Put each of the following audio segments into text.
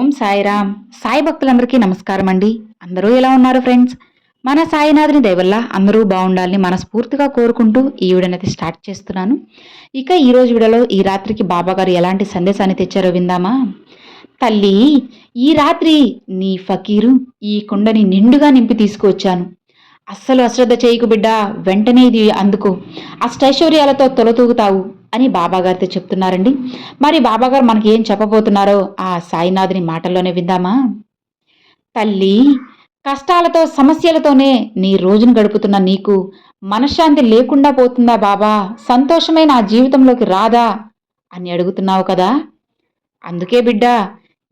ఓం సాయిరామ్. సాయి భక్తులందరికీ నమస్కారం అండి. అందరూ ఎలా ఉన్నారు ఫ్రెండ్స్? మన సాయినాథుని దయవల్ల అందరూ బాగుండాలని మనస్ఫూర్తిగా కోరుకుంటూ ఈ వీడియోనైతే స్టార్ట్ చేస్తున్నాను. ఇక ఈరోజు వీడియోలో ఈ రాత్రికి బాబాగారు ఎలాంటి సందేశాన్ని తెచ్చారో విందామా? తల్లి ఈ రాత్రి నీ ఫకీరు ఈ కుండని నిండుగా నింపి తీసుకువచ్చాను. అస్సలు అశ్రద్ధ చేయకు బిడ్డ వెంటనే ఇది అందుకు. అష్టైశ్వర్యాలతో తొలతూగుతావు అని బాబాగారితో చెప్తున్నారండి. మరి బాబాగారు మనకి ఏం చెప్పబోతున్నారో ఆ సాయినాథుని మాటల్లోనే విందామా? తల్లి కష్టాలతో సమస్యలతోనే నీ రోజును గడుపుతున్న నీకు మనశ్శాంతి లేకుండా పోతుందా బాబా? సంతోషమే నా జీవితంలోకి రాదా? అని అడుగుతున్నావు కదా. అందుకే బిడ్డ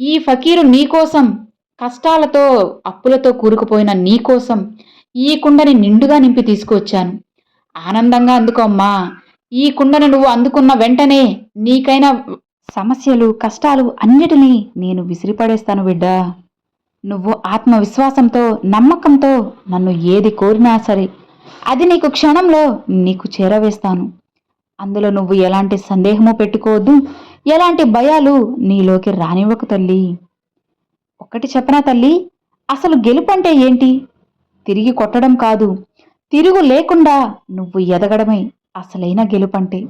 ఈ ఫకీరు నీకోసం కష్టాలతో అప్పులతో కూరుకుపోయిన నీకోసం ఈ కుండని నిండుగా నింపి తీసుకువచ్చాను. ఆనందంగా అందుకోమ్మా ఈ కుండను నువ్వు అందుకున్న వెంటనే నీకైన సమస్యలు కష్టాలు అన్నిటినీ నేను విసిరిపడేస్తాను బిడ్డా. నువ్వు ఆత్మవిశ్వాసంతో నమ్మకంతో నన్ను ఏది కోరినా సరే అది నీకు క్షణంలో నీకు చేరవేస్తాను. అందులో నువ్వు ఎలాంటి సందేహము పెట్టుకోవద్దు ఎలాంటి భయాలు నీలోకి రానివ్వకు తల్లి. ఒక్కటి చెప్పనా తల్లి అసలు గెలుపు అంటే ఏంటి? తిరిగి కొట్టడం కాదు. తిరుగు లేకుండా నువ్వు ఎదగడమే అసలైన గెలుపంటే.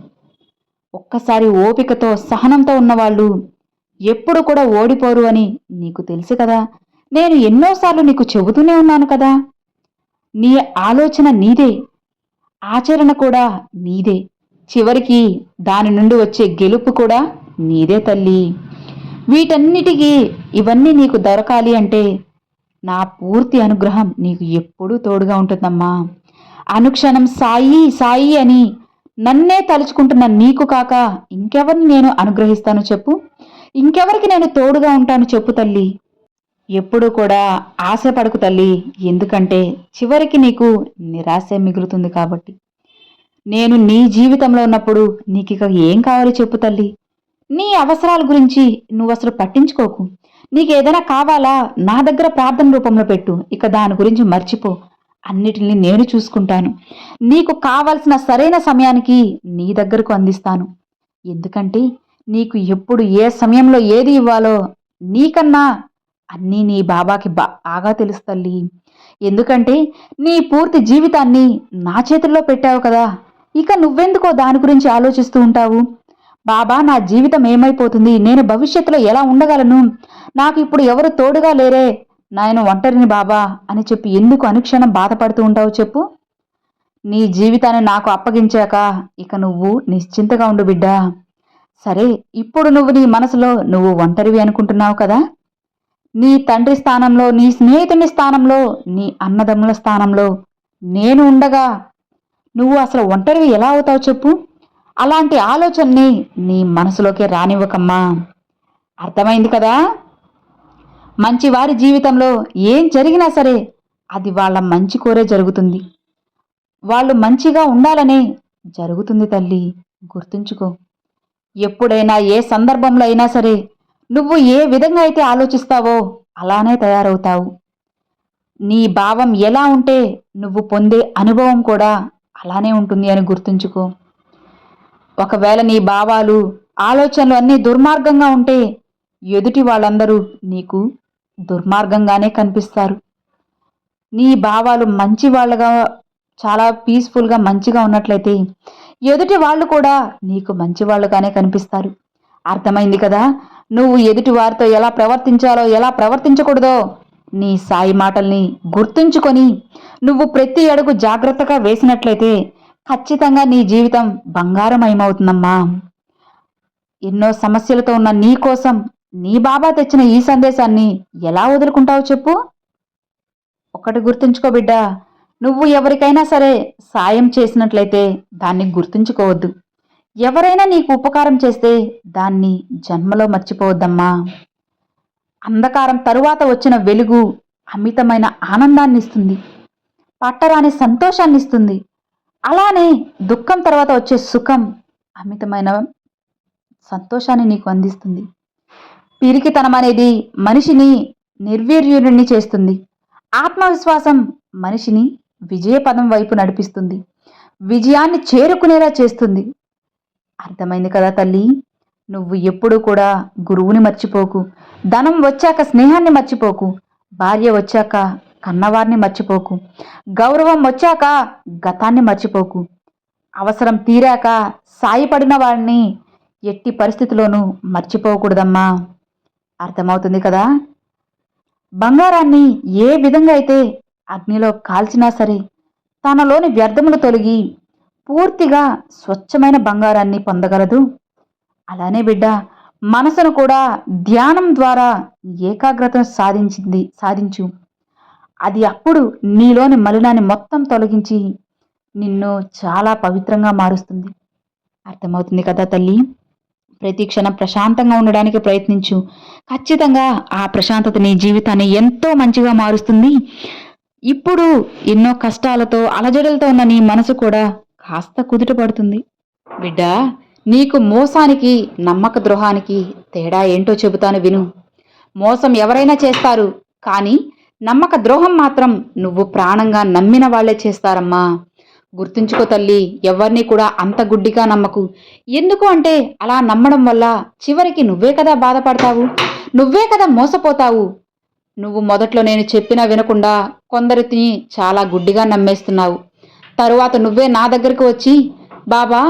ఒక్కసారి ఓపికతో సహనంతో ఉన్నవాళ్ళు ఎప్పుడు కూడా ఓడిపోరు అని నీకు తెలుసు కదా. నేను ఎన్నోసార్లు నీకు చెబుతూనే ఉన్నాను కదా. నీ ఆలోచన నీదే. ఆచరణ కూడా నీదే. చివరికి దాని నుండి వచ్చే గెలుపు కూడా నీదే తల్లి. వీటన్నిటికీ ఇవన్నీ నీకు దొరకాలి అంటే నా పూర్తి అనుగ్రహం నీకు ఎప్పుడూ తోడుగా ఉంటుందమ్మా. అనుక్షణం సాయి సాయి అని నన్నే తలుచుకుంటున్న నీకు కాక ఇంకెవరిని నేను అనుగ్రహిస్తాను చెప్పు? ఇంకెవరికి నేను తోడుగా ఉంటాను చెప్పు తల్లి. ఎప్పుడూ కూడా ఆశపడకు తల్లి ఎందుకంటే చివరికి నీకు నిరాశ మిగులుతుంది కాబట్టి. నేను నీ జీవితంలో ఉన్నప్పుడు నీకు ఇక ఏం కావాలో చెప్పు తల్లి. నీ అవసరాల గురించి నువ్వు అసలు పట్టించుకోకు. నీకేదైనా కావాలా? నా దగ్గర ప్రార్థన రూపంలో పెట్టు. ఇక దాని గురించి మర్చిపో. అన్నిటిని నేను చూసుకుంటాను. నీకు కావలసిన సరైన సమయానికి నీ దగ్గరకు అందిస్తాను. ఎందుకంటే నీకు ఎప్పుడు ఏ సమయంలో ఏది ఇవ్వాలో నీకన్నా అన్నీ నీ బాబాకి బాగా తెలుసు తల్లి. ఎందుకంటే నీ పూర్తి జీవితాన్ని నా చేతుల్లో పెట్టావు కదా. ఇక నువ్వెందుకో దాని గురించి ఆలోచిస్తూ ఉంటావు? బాబా నా జీవితం ఏమైపోతుంది? నేను భవిష్యత్తులో ఎలా ఉండగలను? నాకు ఇప్పుడు ఎవరు తోడుగా లేరే? నాయన ఒంటరిని బాబా అని చెప్పి ఎందుకు అనుక్షణం బాధపడుతూ ఉంటావు చెప్పు? నీ జీవితాన్ని నాకు అప్పగించాక ఇక నువ్వు నిశ్చింతగా ఉండు బిడ్డా. సరే ఇప్పుడు నువ్వు నీ మనసులో నువ్వు ఒంటరివి అనుకుంటున్నావు కదా? నీ తండ్రి స్థానంలో నీ స్నేహితుని స్థానంలో నీ అన్నదమ్ముల స్థానంలో నేను ఉండగా నువ్వు అసలు ఒంటరివి ఎలా అవుతావు చెప్పు? అలాంటి ఆలోచనని నీ మనసులోకి రానివ్వకమ్మా. అర్థమైంది కదా? మంచి వారి జీవితంలో ఏం జరిగినా సరే అది వాళ్ళ మంచి కోరే జరుగుతుంది. వాళ్ళు మంచిగా ఉండాలనే జరుగుతుంది తల్లి. గుర్తుంచుకో. ఎప్పుడైనా ఏ సందర్భంలో అయినా సరే నువ్వు ఏ విధంగా అయితే ఆలోచిస్తావో అలానే తయారవుతావు. నీ భావం ఎలా ఉంటే నువ్వు పొందే అనుభవం కూడా అలానే ఉంటుంది అని గుర్తుంచుకో. ఒకవేళ నీ భావాలు ఆలోచనలు అన్నీ దుర్మార్గంగా ఉంటే ఎదుటి వాళ్ళందరూ నీకు దుర్మార్గంగానే కనిపిస్తారు. నీ భావాలు మంచి వాళ్ళగా చాలా పీస్ఫుల్గా మంచిగా ఉన్నట్లయితే ఎదుటి వాళ్ళు కూడా నీకు మంచి వాళ్ళుగానే కనిపిస్తారు. అర్థమైంది కదా? నువ్వు ఎదుటి వారితో ఎలా ప్రవర్తించాలో ఎలా ప్రవర్తించకూడదో నీ సాయి మాటల్ని గుర్తుంచుకొని నువ్వు ప్రతి అడుగు జాగ్రత్తగా వేసినట్లయితే ఖచ్చితంగా నీ జీవితం బంగారమయమవుతుందమ్మా. ఎన్నో సమస్యలతో ఉన్న నీ కోసం నీ బాబా తెచ్చిన ఈ సందేశాన్ని ఎలా వదులుకుంటావు చెప్పు? ఒకటి గుర్తుంచుకో బిడ్డా నువ్వు ఎవరికైనా సరే సాయం చేసినట్లయితే దాన్ని గుర్తుంచుకోవద్దు. ఎవరైనా నీకు ఉపకారం చేస్తే దాన్ని జన్మలో మర్చిపోవద్దమ్మా. అంధకారం తరువాత వచ్చిన వెలుగు అమితమైన ఆనందాన్ని ఇస్తుంది పట్టరాని సంతోషాన్ని ఇస్తుంది అలానే దుఃఖం తర్వాత వచ్చే సుఖం అమితమైన సంతోషాన్ని నీకు అందిస్తుంది. పిరికితనం అనేది మనిషిని నిర్వీర్యుడిని చేస్తుంది. ఆత్మవిశ్వాసం మనిషిని విజయపదం వైపు నడిపిస్తుంది. విజయాన్ని చేరుకునేలా చేస్తుంది. అర్థమైంది కదా తల్లి? నువ్వు ఎప్పుడూ కూడా గురువుని మర్చిపోకు. ధనం వచ్చాక స్నేహాన్ని మర్చిపోకు. భార్య వచ్చాక కన్నవారిని మర్చిపోకు. గౌరవం వచ్చాక గతాన్ని మర్చిపోకు. అవసరం తీరాక సాయపడిన వాడిని ఎట్టి పరిస్థితిలోనూ మర్చిపోకూడదమ్మా. అర్థమవుతుంది కదా? బంగారాన్ని ఏ విధంగా అయితే అగ్నిలో కాల్చినా సరే తనలోని వ్యర్థములు తొలగి పూర్తిగా స్వచ్ఛమైన బంగారాన్ని పొందగలదు. అలానే బిడ్డ మనసును కూడా ధ్యానం ద్వారా ఏకాగ్రతను సాధించింది సాధించు. అది అప్పుడు నీలోని మలినాన్ని మొత్తం తొలగించి నిన్ను చాలా పవిత్రంగా మారుస్తుంది. అర్థమవుతుంది కదా తల్లి? ప్రతి క్షణం ప్రశాంతంగా ఉండడానికి ప్రయత్నించు. ఖచ్చితంగా ఆ ప్రశాంతత నీ జీవితాన్ని ఎంతో మంచిగా మారుస్తుంది. ఇప్పుడు ఎన్నో కష్టాలతో అలజడులతో ఉన్న నీ మనసు కూడా కాస్త కుదుట పడుతుంది. బిడ్డ నీకు మోసానికి నమ్మక ద్రోహానికి తేడా ఏంటో చెబుతాను విను. మోసం ఎవరైనా చేస్తారు కానీ నమ్మక ద్రోహం మాత్రం నువ్వు ప్రాణంగా నమ్మిన వాళ్ళే చేస్తారమ్మా. గుర్తుంచుకో తల్లి ఎవరిని కూడా అంత గుడ్డిగా నమ్మకు. ఎందుకు అంటే అలా నమ్మడం వల్ల చివరికి నువ్వే కదా బాధపడతావు? నువ్వే కదా మోసపోతావు? నువ్వు మొదట్లో నేను చెప్పినా వినకుండా కొందరిని చాలా గుడ్డిగా నమ్మేస్తున్నావు. తరువాత నువ్వే నా దగ్గరకు వచ్చి బాబా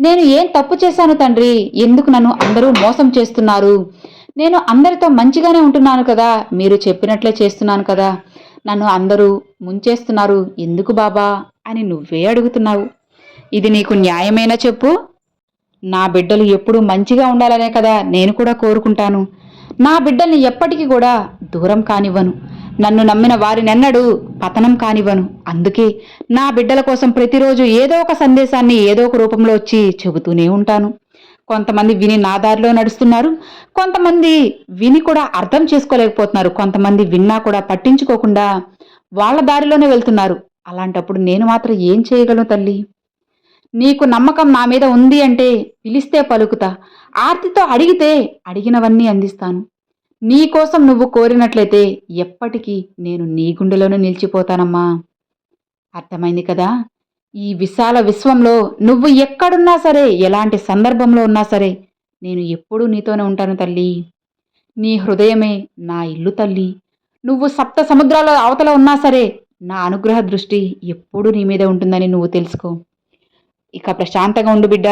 నేను ఏం తప్పు చేశాను తండ్రి? ఎందుకు నన్ను అందరూ మోసం చేస్తున్నారు? నేను అందరితో మంచిగానే ఉంటున్నాను కదా. మీరు చెప్పినట్లే చేస్తున్నాను కదా. నన్ను అందరూ ముంచేస్తున్నారు. ఎందుకు బాబా? అని నువ్వే అడుగుతున్నావు. ఇది నీకు న్యాయమేనా చెప్పు? నా బిడ్డలు ఎప్పుడూ మంచిగా ఉండాలనే కదా నేను కూడా కోరుకుంటాను. నా బిడ్డల్ని ఎప్పటికీ కూడా దూరం కానివ్వను. నన్ను నమ్మిన వారినెన్నడూ పతనం కానివ్వను. అందుకే నా బిడ్డల కోసం ప్రతిరోజు ఏదో ఒక సందేశాన్ని ఏదో ఒక రూపంలో వచ్చి చెబుతూనే ఉంటాను. కొంతమంది విని నా దారిలో నడుస్తున్నారు. కొంతమంది విని కూడా అర్థం చేసుకోలేకపోతున్నారు. కొంతమంది విన్నా కూడా పట్టించుకోకుండా వాళ్ళ దారిలోనే వెళ్తున్నారు. అలాంటప్పుడు నేను మాత్రం ఏం చేయగలను తల్లి? నీకు నమ్మకం నా మీద ఉంది అంటే పిలిస్తే పలుకుతా. ఆర్తితో అడిగితే అడిగినవన్నీ అందిస్తాను. నీ కోసం నువ్వు కోరినట్లయితే ఎప్పటికీ నేను నీ గుండెలోనే నిలిచిపోతానమ్మా. అర్థమైంది కదా? ఈ విశాల విశ్వంలో నువ్వు ఎక్కడున్నా సరే ఎలాంటి సందర్భంలో ఉన్నా సరే నేను ఎప్పుడూ నీతోనే ఉంటాను తల్లి. నీ హృదయమే నా ఇల్లు తల్లి. నువ్వు సప్త సముద్రాల అవతల ఉన్నా సరే నా అనుగ్రహ దృష్టి ఎప్పుడూ నీ మీద ఉంటుందని నువ్వు తెలుసుకో. ఇక ప్రశాంతంగా ఉండు బిడ్డ.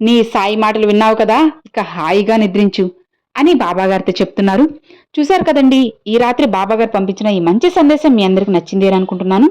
నీ సాయి మాటలు విన్నావు కదా? ఇక హాయిగా నిద్రించు అని బాబాగారితో చెప్తున్నారు. చూశారు కదండి ఈ రాత్రి బాబాగారు పంపించిన ఈ మంచి సందేశం మీ అందరికి నచ్చింది అని అనుకుంటున్నాను.